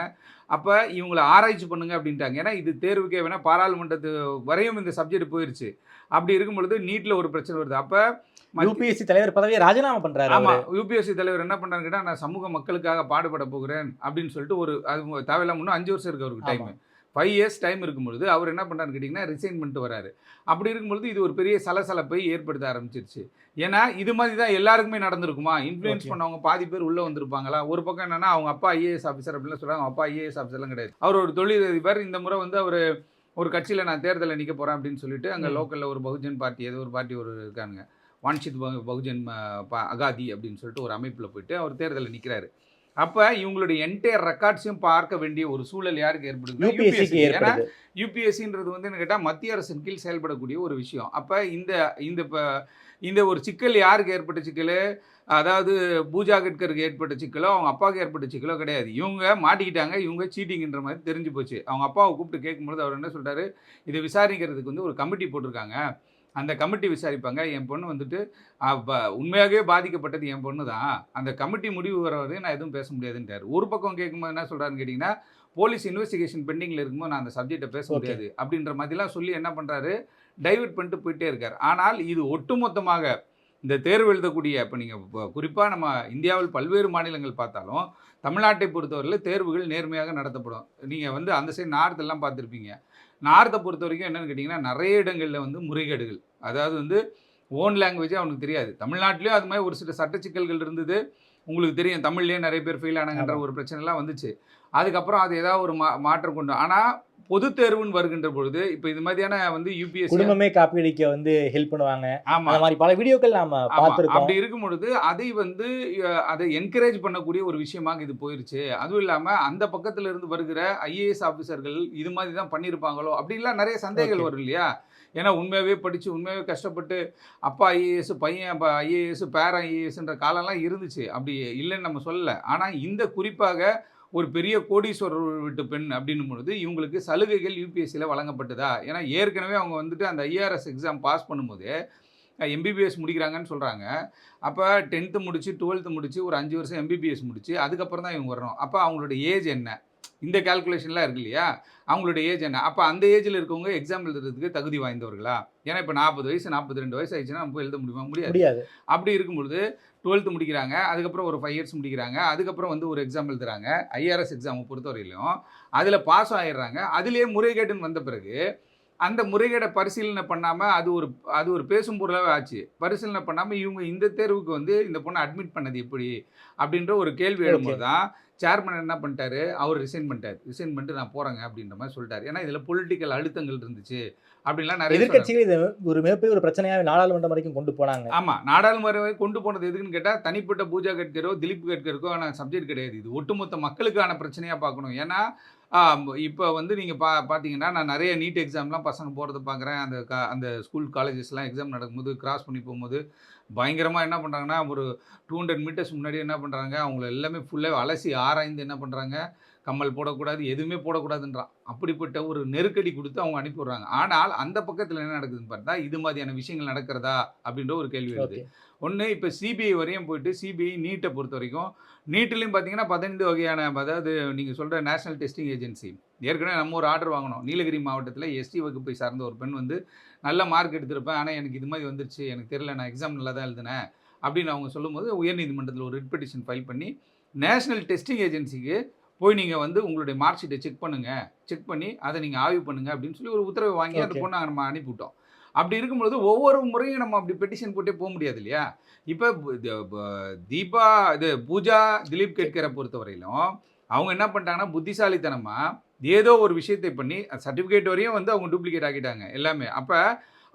அப்போ இவங்களை ஆராய்ச்சி பண்ணுங்க அப்படின்ட்டாங்க. ஏன்னா இது தேர்வுக்கே வேணால் பாராளுமன்றத்து வரையும் இந்த சப்ஜெக்ட் போயிருச்சு. அப்படி இருக்கும் பொழுது நீட்டில் ஒரு பிரச்சனை வருது. அப்போ யூபிஎஸ்சி தலைவர் பதவியை ராஜினாமா பண்றாரு ஆமா. அவரு. யூபிஎஸ்சி தலைவர் என்ன பண்றாரு கேட்டா நான் சமூக மக்களுக்காக பாடுபட போகிறேன் அப்படின்னு சொல்லிட்டு ஒரு அது தேவையில்லாம இன்னும் அஞ்சு வருஷம் இருக்கு அவருக்கு டைம். ஃபைவ் இயர்ஸ் டைம் இருக்கும்பொழுது அவர் என்ன பண்ணாருன்னு கேட்டிங்கன்னா ரிசைன் பண்ணிட்டு வராரு. அப்படி இருக்கும்பொழுது இது ஒரு பெரிய சலசலப்பை ஏற்படுத்த ஆரம்பிச்சிருச்சு. ஏன்னா இது மாதிரி தான் எல்லாருக்குமே நடந்திருக்குமா? இன்ஃப்ளூயன்ஸ். பண்ணவங்க பாதி பேர் உள்ளே வந்திருப்பாங்களா? ஒரு பக்கம் என்னன்னா அவங்க அப்பா ஐஏஎஸ் ஆஃபீஸர் அப்படிலாம் சொல்கிறாங்க அவங்க அப்பா ஐஏஎஸ் ஆஃபீஸர்லாம் கிடையாது. அவர் ஒரு தொழிலதிபர். இந்த முறை வந்து அவர் ஒரு கட்சியில் நான் தேர்தலில் நிற்க போகிறேன் அப்படின்னு சொல்லிட்டு அங்கே. லோக்கலில் ஒரு பகுஜன் பார்ட்டி ஏதோ ஒரு பார்ட்டி ஒரு இருக்காங்க வான்ஷித் பகு- பகுஜன் அகாதி அப்படின்னு சொல்லிட்டு ஒரு அமைப்பில் போயிட்டு அவர் தேர்தலில் நிற்கிறாரு அப்போ இவங்களுடைய என்டையர் ரெக்கார்ட்ஸையும் பார்க்க வேண்டிய ஒரு சூழல் யாருக்கு ஏற்படுது? யூபிஎஸ்சிக்கு ஏன்னா யூபிஎஸ்சின்றது வந்து என்ன கேட்டால் மத்திய அரசின் கீழ் செயல்படக்கூடிய ஒரு விஷயம். அப்போ இந்த இந்த இந்த ஒரு சிக்கல் யாருக்கு ஏற்பட்ட சிக்கல்? அதாவது பூஜா கட்கருக்கு ஏற்பட்ட சிக்கலோ அவங்க அப்பாவுக்கு ஏற்பட்ட சிக்கலோ கிடையாது. இவங்க மாட்டிக்கிட்டாங்க இவங்க சீட்டிங்ன்ற மாதிரி தெரிஞ்சு போச்சு. அவங்க அப்பாவை கூப்பிட்டு கேட்கும்போது அவர் என்ன சொல்றாரு? இதை விசாரிக்கிறதுக்கு வந்து ஒரு கமிட்டி போட்டிருக்காங்க. அந்த கமிட்டி விசாரிப்பாங்க. என் பொண்ணு வந்துட்டு உண்மையாகவே பாதிக்கப்பட்டது என் பொண்ணு தான். அந்த கமிட்டி முடிவு வர வரையும் நான் எதுவும் பேச முடியாதுன்ட்டார். ஒரு பக்கம் கேட்கும்போது என்ன சொல்றாருன்னு கேட்டிங்கன்னா போலீஸ் இன்வெஸ்டிகேஷன் பெண்டிங்கில் இருக்கும்போது நான் அந்த சப்ஜெக்டை பேச. முடியாது. அப்படின்ற மாதிரிலாம் சொல்லி என்ன பண்ணுறாரு டைவர்ட் பண்ணிட்டு போயிட்டே இருக்கார். ஆனால் இது ஒட்டுமொத்தமாக இந்த தேர்வு எழுதக்கூடிய இப்போ நீங்கள் குறிப்பாக நம்ம இந்தியாவில் பல்வேறு மாநிலங்கள் பார்த்தாலும் தமிழ்நாட்டை பொறுத்தவரையில் தேர்வுகள் நேர்மையாக நடத்தப்படும். நீங்கள் வந்து அந்த சைடு நார்த் எல்லாம் பார்த்துருப்பீங்க. நார்த்தை பொறுத்த வரைக்கும் என்னன்னு கேட்டிங்கன்னா நிறைய இடங்களில் வந்து முறைகேடுகள். அதாவது வந்து ஓன் லாங்குவேஜே அவனுக்கு தெரியாது. தமிழ்நாட்டிலேயும் அது மாதிரி ஒரு சில சட்ட சிக்கல்கள் இருந்தது. உங்களுக்கு தெரியும் தமிழ்லேயே நிறைய பேர் ஃபெயில் ஆனாங்கன்ற. ஒரு பிரச்சனைலாம் வந்துச்சு. அதுக்கப்புறம் அது ஏதாவது ஒரு மா மாற்றம் கொண்டு ஆனால் பொது தேர்வுன்னு வருகின்ற பொழுது இப்போ இது மாதிரியான வந்து யூபிஎஸ்சி குடும்பமே காப்பி அடிக்க வந்து ஹெல்ப் பண்ணுவாங்க. ஆமா. அந்த மாதிரி பல வீடியோக்கள் நாம. பார்த்திருக்கோம். அப்படி இருக்கும் பொழுது அதை வந்து அதை என்கரேஜ் பண்ணக்கூடிய ஒரு விஷயமாக இது போயிருச்சு. அதுவும் இல்லாம அந்த பக்கத்துல இருந்து வருகிற ஐஏஎஸ் ஆபீசர்கள் இது மாதிரி தான் பண்ணியிருப்பாங்களோ அப்படின்லாம் நிறைய சந்தேகங்கள். வரும் இல்லையா? ஏன்னா உண்மையாகவே படித்து உண்மையாகவே கஷ்டப்பட்டு அப்பா ஐஏஎஸ் பையன் ஐஏஎஸ் பேர ஐஏஎஸ்ன்ற காலம்லாம் இருந்துச்சு. அப்படி இல்லைன்னு நம்ம சொல்லலை. ஆனால் இந்த குறிப்பாக ஒரு பெரிய கோடீஸ்வரர் வீட்டு பெண் அப்படின்னும் பொழுது இவங்களுக்கு சலுகைகள் யூபிஎஸ்சியில் வழங்கப்பட்டதா? ஏன்னா ஏற்கனவே அவங்க வந்துட்டு அந்த ஐஆர்எஸ் எக்ஸாம் பாஸ் பண்ணும்போது எம்பிபிஎஸ் முடிக்கிறாங்கன்னு சொல்கிறாங்க அப்போ டென்த்து முடித்து டுவெல்த்து முடித்து ஒரு அஞ்சு வருஷம் எம்பிபிஎஸ் முடித்து அதுக்கப்புறம் தான் இவங்க வரணும். அப்போ அவங்களோட ஏஜ் என்ன? இந்த கால்குலேஷன்லாம் இருக்கு இல்லையா? அவங்களோட ஏஜ் என்ன? அப்போ அந்த ஏஜில் இருக்கவங்க எக்ஸாம் எழுதுறதுக்கு தகுதி வாய்ந்தவர்களா? ஏன்னா இப்போ நாற்பது வயசு நாற்பத்தி ரெண்டு வயசு ஆயிடுச்சுன்னா நம்ம எழுத முடியுமா? முடியாது. அப்படி இருக்கும்பொழுது டுவெல்த்து முடிக்கிறாங்க அதுக்கப்புறம் ஒரு ஃபைவ் இயர்ஸ் முடிக்கிறாங்க அதுக்கப்புறம் வந்து ஒரு எக்ஸாம் எழுதுறாங்க ஐஆர்எஸ் எக்ஸாமை பொறுத்தவரையிலும். அதில் பாஸ் ஆயிடுறாங்க அதுலேயே முறைகேடுன்னு வந்த பிறகு அந்த முறைகேடை பரிசீலனை பண்ணாமல் அது ஒரு அது ஒரு பேசும் பொருளாகவே ஆச்சு. பரிசீலனை பண்ணாமல் இவங்க இந்த தேர்வுக்கு வந்து இந்த பொண்ணை அட்மிட் பண்ணது எப்படி? அப்படின்ற ஒரு கேள்வி எழும்போது தான் சேர்மன் என்ன பண்ணிட்டாரு? அவர் ரிசைன் பண்ணிட்டார். ரிசைன் பண்ணிட்டு நான் போகிறேங்க அப்படின்ற மாதிரி சொல்லிட்டாரு. ஏன்னா இதில் பொலிட்டிக்கல் அழுத்தங்கள் இருந்துச்சு அப்படின்லாம் நிறைய சொன்னாரு. எதிர்க்கட்சிகள் இது ஒரு மிகப்பெரிய ஒரு பிரச்சனையாவே நாடாளுமன்றம் வரைக்கும் கொண்டு போனாங்க. ஆமா நாடாளுமன்ற கொண்டு போனது எதுக்குன்னு கேட்டா தனிப்பட்ட பூஜா கட்கரோ திலீப் கட்கருக்கோ ஆன சப்ஜெக்ட் கிடையாது. இது ஒட்டுமொத்த மக்களுக்கான பிரச்சனையா பார்க்கணும். ஏன்னா இப்போ வந்து நீங்கள் பா பார்த்தீங்கன்னா நான் நிறைய நீட் எக்ஸாம்லாம் பசங்க போகிறத பார்க்குறேன் அந்த கா அந்த ஸ்கூல் காலேஜஸ்லாம் எக்ஸாம் நடக்கும்போது கிராஸ் பண்ணி போகும்போது பயங்கரமாக என்ன பண்ணுறாங்கன்னா ஒரு டூ ஹண்ட்ரட் மீட்டர்ஸ் முன்னாடி என்ன பண்ணுறாங்க அவங்கள எல்லாமே ஃபுல்லாக அலசி ஆராய்ந்து என்ன பண்ணுறாங்க கம்மல் போடக்கூடாது எதுவுமே போடக்கூடாதுன்றான். அப்படிப்பட்ட ஒரு நெருக்கடி கொடுத்து அவங்க அனுப்பி விடுறாங்க. ஆனால் அந்த பக்கத்தில் என்ன நடக்குதுன்னு பார்த்தா இது மாதிரியான விஷயங்கள் நடக்கிறதா? அப்படின்ற ஒரு கேள்வி வருது. ஒன்று இப்போ சிபிஐ வரையும் போயிட்டு சிபிஐ நீட்டை பொறுத்த வரைக்கும் நீட்டிலையும் பார்த்தீங்கன்னா பதினைந்து வகையான அதாவது நீங்கள் சொல்கிற நேஷனல் டெஸ்டிங் ஏஜென்சி ஏற்கனவே நம்ம ஒரு ஆர்டர் வாங்கினோம். நீலகிரி மாவட்டத்தில் எஸ்டி வகுப்பை சார்ந்த ஒரு பெண் வந்து நல்ல மார்க் எடுத்திருப்பேன். ஆனால் எனக்கு இது மாதிரி வந்துருச்சு. எனக்கு தெரியல நான் எக்ஸாம் நல்லா தான் எழுதினேன். அப்படின்னு அவங்க சொல்லும்போது உயர்நீதிமன்றத்தில் ஒரு ரிட் பெட்டிஷன் ஃபைல் பண்ணி நேஷனல் டெஸ்டிங் ஏஜென்சிக்கு போய் நீங்கள் வந்து உங்களுடைய மார்க் ஷீட்டை செக் பண்ணுங்கள் செக் பண்ணி அதை நீங்கள் ஆய்வு பண்ணுங்கள் அப்படின்னு சொல்லி ஒரு உத்தரவை வாங்கி அந்த. பொண்ணை நம்ம அனுப்பிவிட்டோம். அப்படி இருக்கும்பொழுது ஒவ்வொரு முறையும் நம்ம அப்படி பெட்டிஷன் போட்டே போக முடியாது இல்லையா? இப்போ தீபா இது பூஜா திலீப் கேட்கரை பொறுத்தவரையிலும் அவங்க என்ன பண்ணிட்டாங்கன்னா புத்திசாலித்தனமாக ஏதோ ஒரு விஷயத்தை பண்ணி சர்டிஃபிகேட் வரையும் வந்து அவங்க டூப்ளிகேட் ஆக்கிட்டாங்க எல்லாமே. அப்போ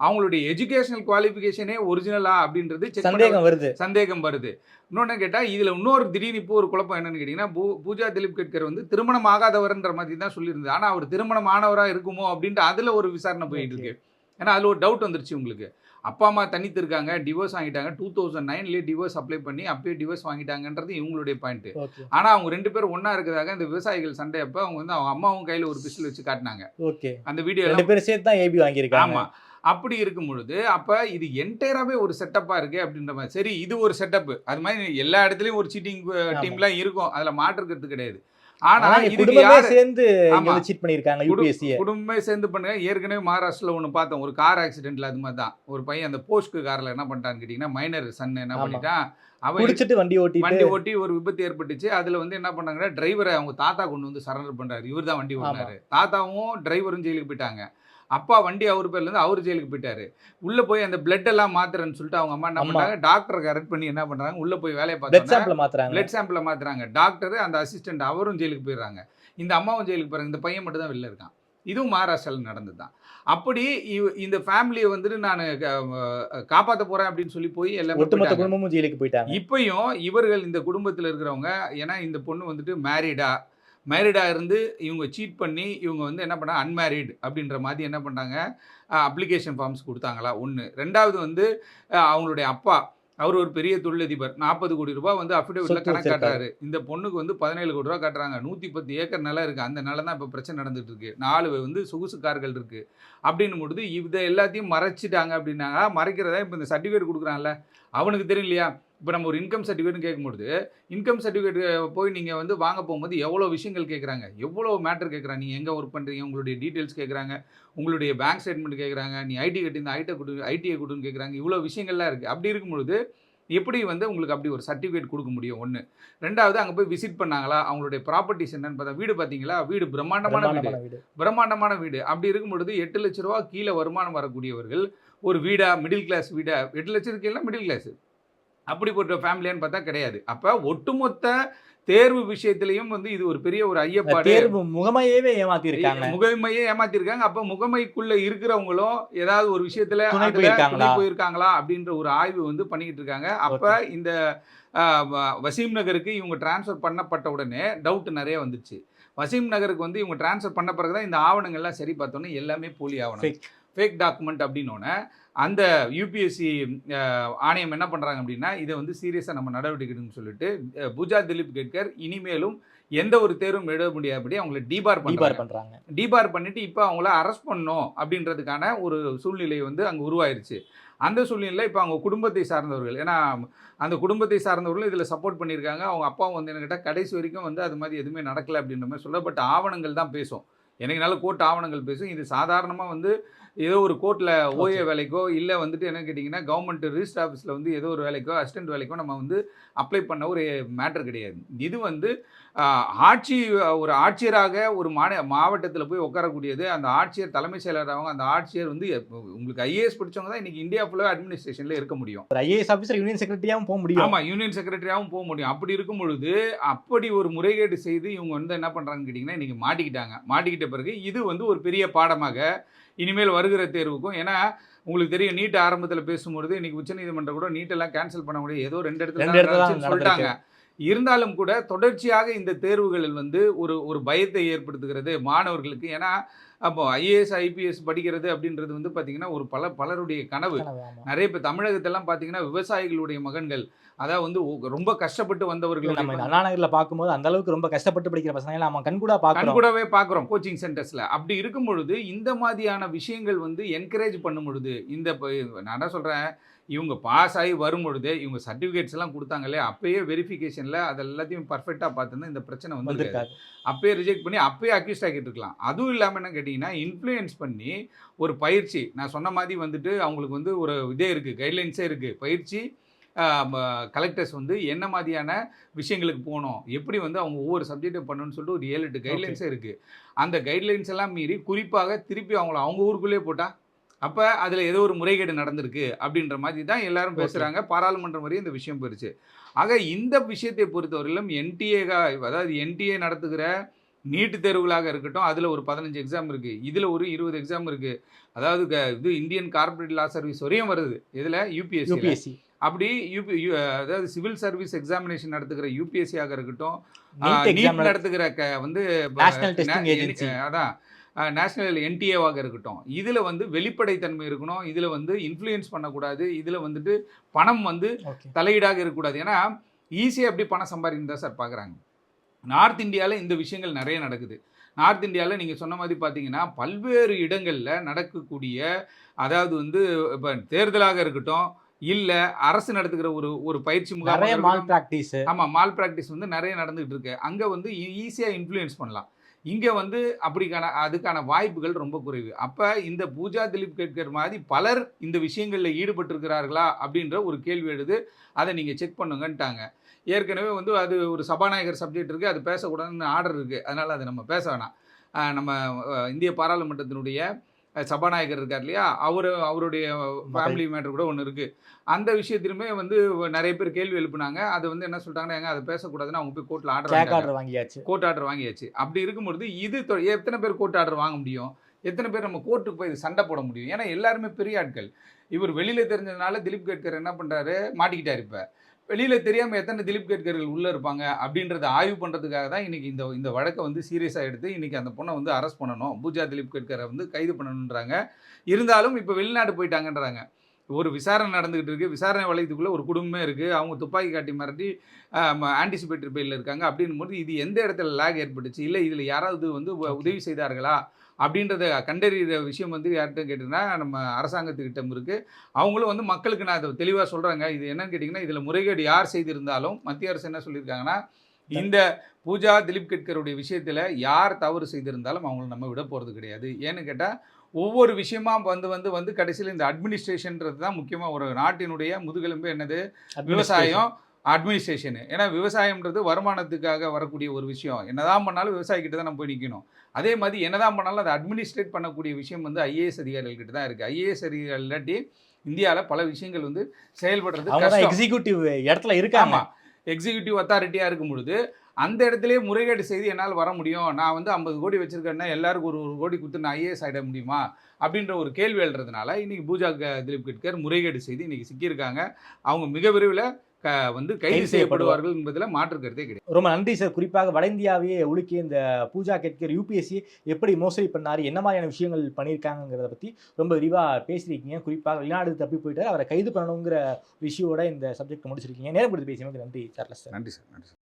அவங்களுடைய எஜுகேஷனல் குவாலிஃபிகேஷனே ஒரிஜினலா அப்படின்றது சந்தேகம் வருது. சந்தேகம் வருது. இன்னொன்று கேட்டால் இதில் இன்னொரு திடீர்னு இப்போ ஒரு குழப்பம் என்னன்னு கேட்டிங்கன்னா பூ பூஜா திலீப் கட்கர் வந்து திருமணம் ஆகாதவர்ன்ற மாதிரி தான் சொல்லியிருந்தது. ஆனால் அவர் திருமணம் ஆனவராக இருக்குமோ அப்படின்ட்டு அதில் ஒரு விசாரணை போயிட்டு இருக்கு. ஏன்னா அதில் ஒரு டவுட் வந்துருச்சு உங்களுக்கு. அப்பா அம்மா தனித்து இருக்காங்க டிவோர்ஸ் வாங்கிட்டாங்க டூ தௌசண்ட் நைன்லேயே டிவோர்ஸ் அப்ளை பண்ணி அப்பயே டிவோர்ஸ் வாங்கிட்டாங்கன்றது இவங்களுடைய பாயிண்ட் ஆனால் அவங்க ரெண்டு பேரும் ஒன்றா இருக்கிறதாக இந்த விவசாயிகள் சண்டை அப்போ அவங்க வந்து அவங்க அம்மாவும் கையில் ஒரு பிஸ்டல் வச்சு காட்டினாங்க. ஓகே அந்த வீடியோ ரெண்டு பேரும் சேர்த்து தான் ஏபி வாங்கியிருக்காங்க. ஆமா. அப்படி இருக்கும் பொழுது அப்ப இது என்டையராகவே ஒரு செட்டப்பா இருக்கு அப்படின்ற மாதிரி. சரி இது ஒரு செட்டப் அது மாதிரி எல்லா இடத்துலயும் ஒரு சீட்டிங். டீம்லாம் இருக்கும். அதுல மாற்றுக்கிறது கிடையாது. ஆனா இதுக்கு சேர்ந்து சீட் யூபிஎஸ்சி குடும்பமே சேர்ந்து பண்ணுங்க ஏற்கனவே மகாராஷ்டிரல ஒன்று பார்த்தோம் ஒரு கார் ஆக்சிடென்ட்ல அது மாதிரி தான். ஒரு பையன் அந்த போஸ்ட் கார்ல என்ன பண்ணிட்டான்னு கேட்டிங்கன்னா மைனர் சன் என்ன. பண்ணிட்டான் அவன் குடிச்சிட்டு வண்டி ஓட்டிட்டு வண்டி ஓட்டி ஒரு விபத்து ஏற்பட்டுச்சு. அதுல வந்து என்ன பண்ணாங்கன்னா டிரைவரை அவங்க தாத்தா கொண்டு வந்து சரண்டர் பண்றாரு. இவர் தான் வண்டி ஓட்டினாரு. தாத்தாவும் டிரைவரும் ஜெயிலுக்கு போயிட்டாங்க. அப்பா வண்டி அவர் பேர்ல இருந்து அவர் ஜெயிலுக்கு போயிட்டாரு. உள்ள போய் அந்த பிளட் எல்லாம் மாத்துறேன்னு சொல்லிட்டு அவங்க அம்மா என்ன அம்மா. பண்றாங்க? டாக்டரை கரெக்ட் பண்ணி என்ன பண்றாங்க? உள்ள போய் வேலையை சாம்பிள் மாத்துறாங்க. பிளட் சாம்பிளை மாத்துறாங்க. டாக்டர் அந்த அசிஸ்டன்ட் அவரும் ஜெயிலுக்கு போயிடுறாங்க. இந்த அம்மாவும் ஜெயிலுக்கு போறாங்க இந்த பையன் மட்டும் தான் வெளில இருக்கான். இதுவும் மகாராஷ்டிராவில் நடந்தது தான் அப்படி இவ- இந்த ஃபேமிலியை வந்துட்டு நான் காப்பாற்ற போறேன் அப்படின்னு சொல்லி போய் எல்லாமே ஒட்டுமொத்த. குடும்பமும் ஜெயிலுக்கு போயிட்டாங்க. இப்பயும் இவர்கள் இந்த குடும்பத்தில் இருக்கிறவங்க ஏன்னா இந்த பொண்ணு வந்துட்டு மேரிடா மேரிடா இருந்து இவங்க சீட் பண்ணி இவங்க வந்து என்ன பண்ணாங்க அன்மேரிட் அப்படின்ற மாதிரி என்ன பண்ணாங்க அப்ளிகேஷன் ஃபார்ம்ஸ் கொடுத்தாங்களா? ஒன்று ரெண்டாவது வந்து அவங்களுடைய அப்பா அவர் ஒரு பெரிய தொழிலதிபர் நாற்பது கோடி ரூபாய் வந்து அஃபிடேவிட்ல சொத்து கணக்கு. காட்டுறாரு. இந்த பொண்ணுக்கு வந்து பதினேழு கோடி ரூபா காட்டுறாங்க. நூற்றி பத்து ஏக்கர் நிலம் இருக்கு. அந்த நிலம் தான் இப்போ பிரச்சனை நடந்துட்டு இருக்கு. நாலு வந்து சொகுசு கார்கள் இருக்கு. அப்படின்னும் பொழுது இதை எல்லாத்தையும் மறைச்சிட்டாங்க அப்படின்னாங்க. மறைக்கிறதா இப்போ இந்த சர்டிஃபிகேட் கொடுக்குறான்ல அவனுக்கு தெரியும் இல்லையா இப்போ நம்ம ஒரு இன்கம் சர்டிஃபிகேட்னு கேட்கும்பொழுது இன்கம் சர்டிஃபிகேட் போய் நீங்கள் வந்து வாங்க போகும்போது எவ்வளோ விஷயங்கள் கேட்குறாங்க எவ்வளோ மேட்டர் கேட்குறாங்க நீங்கள் எங்கே ஒர்க் பண்ணுறீங்க உங்களுடைய டீட்டெயில்ஸ் கேட்குறாங்க உங்களுடைய பேங்க் ஸ்டேட்மெண்ட் கேட்குறாங்க நீ ஐடி கட்டியிருந்த ஐட்டை கொடு ஐடிஐ கொடுன்னு கேட்குறாங்க இவ்வளோ விஷயங்கள்லாம் இருக்குது அப்படி இருக்கும்பொழுது எப்படி வந்து உங்களுக்கு அப்படி ஒரு சர்டிஃபிகேட் கொடுக்க முடியும்? ஒன்று ரெண்டாவது அங்கே போய் விசிட் பண்ணாங்களா? அவங்களுடைய ப்ராப்பர்ட்டிஸ் என்னன்னு பார்த்தா வீடு பார்த்தீங்களா? வீடு பிரம்மாண்டமான வீடு. பிரம்மாண்டமான வீடு. அப்படி இருக்கும் பொழுது எட்டு லட்ச ரூபா கீழே வருமானம் வரக்கூடியவர்கள் ஒரு வீடா மிடில் கிளாஸ் வீடா எட்டு லட்சத்துக்கு கீழே மிடில் கிளாஸ் அப்படிப்பட்ட ஃபேமிலியான்னு பார்த்தா கிடையாது. அப்போ ஒட்டுமொத்த தேர்வு விஷயத்திலையும் வந்து இது ஒரு பெரிய ஒரு ஐயப்பாடு. தேர்வு முகமையவே ஏமாத்தி இருக்காங்க முகமையே ஏமாத்திருக்காங்க. அப்ப முகமைக்குள்ள இருக்கிறவங்களும் ஏதாவது ஒரு விஷயத்துல போயிருக்காங்களா? அப்படின்ற ஒரு ஆய்வு வந்து பண்ணிக்கிட்டு இருக்காங்க. அப்ப இந்த வசீம் நகருக்கு இவங்க டிரான்ஸ்ஃபர் பண்ணப்பட்ட உடனே டவுட் நிறைய வந்துச்சு. வசீம் நகருக்கு வந்து இவங்க டிரான்ஸ்ஃபர் பண்ண பிறகு தான் இந்த ஆவணங்கள்லாம் சரி பார்த்தோன்னே எல்லாமே போலி ஆவணம். ஃபேக் டாக்குமெண்ட் அப்படின்னோடனே அந்த யூபிஎஸ்சி ஆணையம் என்ன பண்ணுறாங்க அப்படின்னா இதை வந்து சீரியஸாக நம்ம நடவடிக்கை எடுக்கணும்னு சொல்லிட்டு பூஜா திலீப் கேட்கர் இனிமேலும் எந்த ஒரு தேர்வும் எழுத முடியாதபடி அவங்களை டிபார் டிபார் பண்ணுறாங்க பண்றாங்க. டிபார் பண்ணிட்டு இப்போ அவங்கள அரெஸ்ட் பண்ணணும் அப்படின்றதுக்கான ஒரு சூழ்நிலை வந்து அங்கே உருவாயிருச்சு. அந்த சூழ்நிலையில் இப்போ அவங்க குடும்பத்தை சார்ந்தவர்கள் ஏன்னா அந்த குடும்பத்தை சார்ந்தவர்களும் இதில் சப்போர்ட் பண்ணியிருக்காங்க. அவங்க அப்பாவும் வந்து என்கிட்ட கடைசி வரைக்கும் வந்து அது மாதிரி எதுவுமே நடக்கலை அப்படின்ற மாதிரி சொல்லப்பட்ட ஆவணங்கள் தான் பேசும். எனக்குனால கோர்ட் ஆவணங்கள் பேசும். இது சாதாரணமாக வந்து ஏதோ ஒரு கோர்ட்டில் ஓஏ வேலைக்கோ இல்லை வந்துட்டு என்ன கேட்டிங்கன்னா கவர்மெண்ட் ரிஜிஸ்டர் ஆஃபீஸில் வந்து ஏதோ ஒரு வேலைக்கோ அசிஸ்டன்ட் வேலைக்கோ நம்ம வந்து அப்ளை பண்ண ஒரு மேட்டர் கிடையாது. இது வந்து ஆட்சி ஒரு ஆட்சியராக ஒரு மாநில மாவட்டத்தில் போய் உட்காரக்கூடியது அந்த ஆட்சியர் தலைமை செயலராக அந்த ஆட்சியர் வந்து உங்களுக்கு ஐஏஎஸ் படிச்சவங்க தான் இன்னைக்கு இந்தியா ஃபுல்லாக அட்மினிஸ்ட்ரேஷனில் இருக்க முடியும். ஐஏஎஸ் ஆபீசர் யூனியன் செக்ரட்டரியாவும் போக முடியும். ஆமா யூனியன் செக்ரட்டரியாகவும் போக முடியும். அப்படி இருக்கும் பொழுது அப்படி ஒரு முறைகேடு செய்து இவங்க வந்து என்ன பண்றாங்கன்னு கேட்டிங்கன்னா இன்னைக்கு மாட்டிக்கிட்டாங்க. மாட்டிக்கிட்ட பிறகு இது வந்து ஒரு பெரிய பாடமாக இனிமேல் வருகிற தேர்வுக்கும் ஏன்னா உங்களுக்கு தெரியும் நீட் ஆரம்பத்தில் பேசும்பொழுது இன்னைக்கு உச்சநீதிமன்றம் கூட நீட் எல்லாம் கேன்சல் பண்ண முடியும் ஏதோ ரெண்டு இடத்துல சொல்லிட்டாங்க. இருந்தாலும் கூட தொடர்ச்சியாக இந்த தேர்வுகளில் வந்து ஒரு ஒரு பயத்தை ஏற்படுத்துகிறது மாணவர்களுக்கு. ஏன்னா அப்போ ஐஏஎஸ் ஐபிஎஸ் படிக்கிறது அப்படின்றது வந்து பார்த்தீங்கன்னா ஒரு பல பலருடைய கனவு. நிறைய பேர் தமிழகத்தெல்லாம் பார்த்தீங்கன்னா விவசாயிகளுடைய மகன்கள். அதாவது வந்து ரொம்ப கஷ்டப்பட்டு வந்தவர்கள். நம்ம இந்த அண்ணா நகர்ல பாக்கும்போது அந்த அளவுக்கு ரொம்ப கஷ்டப்பட்டு படிக்கிற பசங்க. எல்லாம் நம்ம கண்கூடா கண் பாக்குறோம் கூடவே பார்க்குறோம். கோச்சிங் சென்டர்ஸில் அப்படி இருக்கும் பொழுது இந்த மாதிரியான விஷயங்கள் வந்து என்கரேஜ் பண்ணும் பொழுது இந்த இப்ப நான் என்ன சொல்கிறேன் இவங்க பாஸ் ஆகி வரும் பொழுது இவங்க சர்டிஃபிகேட்ஸ் எல்லாம் கொடுத்தாங்களே அப்பயே வெரிஃபிகேஷனில் அது எல்லாத்தையும் பர்ஃபெக்டாக பார்த்துருந்தா இந்த பிரச்சனை வந்து அப்பயே ரிஜெக்ட் பண்ணி அப்பயே அக்யூஸ்ட் ஆக்கிட்டு இருக்கலாம். அதுவும் இல்லாமல் என்ன கேட்டிங்கன்னா இன்ஃப்ளூயன்ஸ் பண்ணி ஒரு பயிற்சி நான் சொன்ன மாதிரி வந்துட்டு அவங்களுக்கு வந்து ஒரு இதே இருக்குது கைட்லைன்ஸே இருக்குது பயிற்சி கலெக்டர்ஸ் வந்து என்ன மாதிரியான விஷயங்களுக்கு போகணும் எப்படி வந்து அவங்க ஒவ்வொரு சப்ஜெக்டும் பண்ணணும்னு சொல்லிட்டு ஒரு ஏழு எட்டு கைட்லைன்ஸே இருக்குது அந்த கைட்லைன்ஸ் எல்லாம் மீறி குறிப்பாக திருப்பி அவங்கள அவங்க ஊருக்குள்ளேயே போட்டால் அப்போ அதில் ஏதோ ஒரு முறைகேடு நடந்திருக்கு அப்படின்ற மாதிரி தான் எல்லாரும். பேசுகிறாங்க பாராளுமன்றம் வரையும் இந்த விஷயம் போயிருச்சு. ஆக இந்த விஷயத்தை பொறுத்தவரையிலும் என்டிஏ அதாவது என்டிஏ நடத்துகிற நீட் தேர்வுகளாக இருக்கட்டும் அதில் ஒரு பதினஞ்சு எக்ஸாம் இருக்குது இதில் ஒரு இருபது எக்ஸாம் இருக்குது அதாவது இது இந்தியன் கார்ப்பரேட் லா சர்வீஸ் வரையும் வருது. இதில் யூபிஎஸ்சி யூபிஎஸ்சி அப்படி யூபி அதாவது சிவில் சர்வீஸ் எக்ஸாமினேஷன் நடத்துகிற யூபிஎஸ்சியாக இருக்கட்டும் நீட் நடத்துகிற க வந்து. அதான். நேஷனல் என்டிஏவாக இருக்கட்டும். இதில் வந்து வெளிப்படைத்தன்மை இருக்கணும். இதில் வந்து இன்ஃப்ளூயன்ஸ் பண்ணக்கூடாது. இதில் வந்துட்டு பணம் வந்து தலையீடாக இருக்கக்கூடாது. ஏன்னா ஈஸியாக எப்படி பணம் சம்பாதிக்கணும் தான் சார் பார்க்குறாங்க நார்த் இந்தியாவில் இந்த விஷயங்கள் நிறைய நடக்குது. நார்த் இந்தியாவில் நீங்கள் சொன்ன மாதிரி பார்த்தீங்கன்னா பல்வேறு இடங்களில் நடக்கக்கூடிய அதாவது வந்து இப்போ தேர்தலாக இருக்கட்டும் இல்ல அரசு நடத்துகிற ஒரு ஒரு பயிற்சி முகாம் மால் பிராக்டிஸ் ஆமா மால் பிராக்டிஸ் வந்து நிறைய நடந்துகிட்டு இருக்கு. அங்க வந்து ஈஸியா இன்ஃப்ளூயன்ஸ் பண்ணலாம். இங்கே வந்து அப்படிக்கான அதுக்கான வாய்ப்புகள் ரொம்ப குறைவு. அப்போ இந்த பூஜா திலீப் கேட்கர் மாதிரி பலர் இந்த விஷயங்களில் ஈடுபட்டிருக்கிறார்களா அப்படின்ற ஒரு கேள்வி எழுது. அதை நீங்கள் செக் பண்ணுங்கன்ட்டாங்க. ஏற்கனவே வந்து அது ஒரு சபாநாயகர் சப்ஜெக்ட் இருக்குது அது பேசக்கூடாதுன்னு ஆர்டர் இருக்குது அதனால் அதை நம்ம பேச வேணாம். நம்ம இந்திய பாராளுமன்றத்தினுடைய சபாநாயகர் இருக்கார் இல்லையா? அவர் அவருடைய ஃபேமிலி மேட்டர் கூட ஒன்று இருக்கு. அந்த விஷயத்திலுமே வந்து நிறைய பேர் கேள்வி எழுப்புனாங்க. அது வந்து என்ன சொல்லிட்டாங்கன்னா ஏங்க அதை பேசக்கூடாதுன்னு அவங்க போய் கோர்ட்டில் ஆர்டர் வாங்கியாச்சு. கோர்ட் ஆர்டர் வாங்கியாச்சு. அப்படி இருக்கும்பொழுது இது எத்தனை பேர் கோர்ட் ஆர்டர் வாங்க முடியும்? எத்தனை பேர் நம்ம கோர்ட்டுக்கு போய் இது சண்டை போட முடியும்? ஏன்னா எல்லாருமே பெரிய ஆட்கள். இவர் வெளியில தெரிஞ்சதுனால திலீப் கேட்கர் என்ன பண்றாரு? மாட்டிக்கிட்டார் இப்ப. வெளியில தெரியாம எத்தனை திலீப் கேட்கர்கள் உள்ள இருப்பாங்க அப்படின்றத ஆய்வு பண்றதுக்காக தான் இன்னைக்கு இந்த இந்த வழக்கை வந்து சீரியஸா எடுத்து இன்னைக்கு அந்த பொண்ணை வந்து அரெஸ்ட் பண்ணணும். பூஜா திலீப் கேட்கரை வந்து கைது பண்ணணுன்றாங்க இருந்தாலும் இப்ப வெளிநாடு போயிட்டாங்கன்றாங்க. ஒரு விசாரணை நடந்துகிட்டு இருக்கு. விசாரணை வளையத்துக்குள்ள ஒரு குடும்பமே இருக்கு. அவங்க துப்பாக்கி காட்டி மிரட்டி ஆன்டிசிபேட்டரி பெயிலில் இருக்காங்க அப்படின்னும் போது இது எந்த இடத்துல லேக் ஏற்பட்டுச்சு? இல்லை இதில் யாராவது வந்து உதவி செய்தார்களா? அப்படின்றத கண்டறிகிற விஷயம் வந்து யார்கிட்ட கேட்டிங்கன்னா நம்ம அரசாங்கத்துக்கிட்ட இருக்குது அவங்களும் வந்து மக்களுக்கு நான் அதை தெளிவாக சொல்கிறாங்க இது என்னன்னு கேட்டிங்கன்னா இதில் முறைகேடு யார் செய்திருந்தாலும் மத்திய அரசு என்ன சொல்லியிருக்காங்கன்னா இந்த பூஜா திலீப் கட்கருடைய விஷயத்தில் யார் தவறு செய்திருந்தாலும் அவங்கள நம்ம விட போகிறது கிடையாது. ஏன்னு கேட்டால் ஒவ்வொரு விஷயமா வந்து வந்து வந்து கடைசியில் இந்த அட்மினிஸ்ட்ரேஷன்ன்றது தான் முக்கியமாக ஒரு நாட்டினுடைய முதுகெலும்பு என்னது? விவசாயம் அட்மினிஸ்ட்ரேஷனு ஏன்னா விவசாயம்ன்றது வருமானத்துக்காக வரக்கூடிய ஒரு விஷயம். என்னதான் பண்ணாலும் விவசாயிக்கிட்ட தான் நம்ம போய் நிற்கணும் அதே மாதிரி என்னதான் பண்ணாலும் அதை அட்மினிஸ்ட்ரேட் பண்ணக்கூடிய விஷயம் வந்து ஐஏஎஸ் அதிகாரிகள்கிட்ட தான் இருக்குது ஐஏஎஸ் அதிகாரிகள் இல்லாட்டி இந்தியாவில் பல விஷயங்கள் வந்து செயல்படுறது எக்ஸிகியூட்டிவ் இடத்துல இருக்காங்க. ஆமா. எக்ஸிகியூட்டிவ் அத்தாரிட்டியாக இருக்கும் பொழுது அந்த இடத்துலயே முறைகேடு செய்து என்னால் வர முடியும். நான் வந்து ஐம்பது கோடி வச்சிருக்கேன்னா எல்லாருக்கும் ஒரு ஒரு கோடி கொடுத்து நான் ஐஏஎஸ் ஆகிட முடியுமா? அப்படின்ற ஒரு கேள்வி எழுறதுனால இன்னைக்கு பூஜா க- திலீப் கட்கர் முறைகேடு செய்து இன்னைக்கு சிக்கியிருக்காங்க. அவங்க மிக விரைவில் வந்து கைது செய்யப்படுவார்கள் என்பதில் மாற்று கருத்தே கிடையாது. ரொம்ப நன்றி சார். குறிப்பாக வட இந்தியாவையே உலுக்கிய இந்த பூஜா கேட்கர் யூபிஎஸ்சி எப்படி மோசடி பண்ணாரு? என்ன மாதிரியான விஷயங்கள் பண்ணியிருக்காங்கிறத பற்றி ரொம்ப விரிவாக பேசியிருக்கீங்க. குறிப்பாக வெளிநாடு தப்பி போயிட்டு அவரை கைது பண்ணணுங்கிற விஷயோட இந்த சப்ஜெக்ட் முடிச்சிருக்கீங்க. நேரம் கொடுத்து பேசியமைக்கு நன்றி சார்லஸ் சார். நன்றி சார். நன்றி சார்.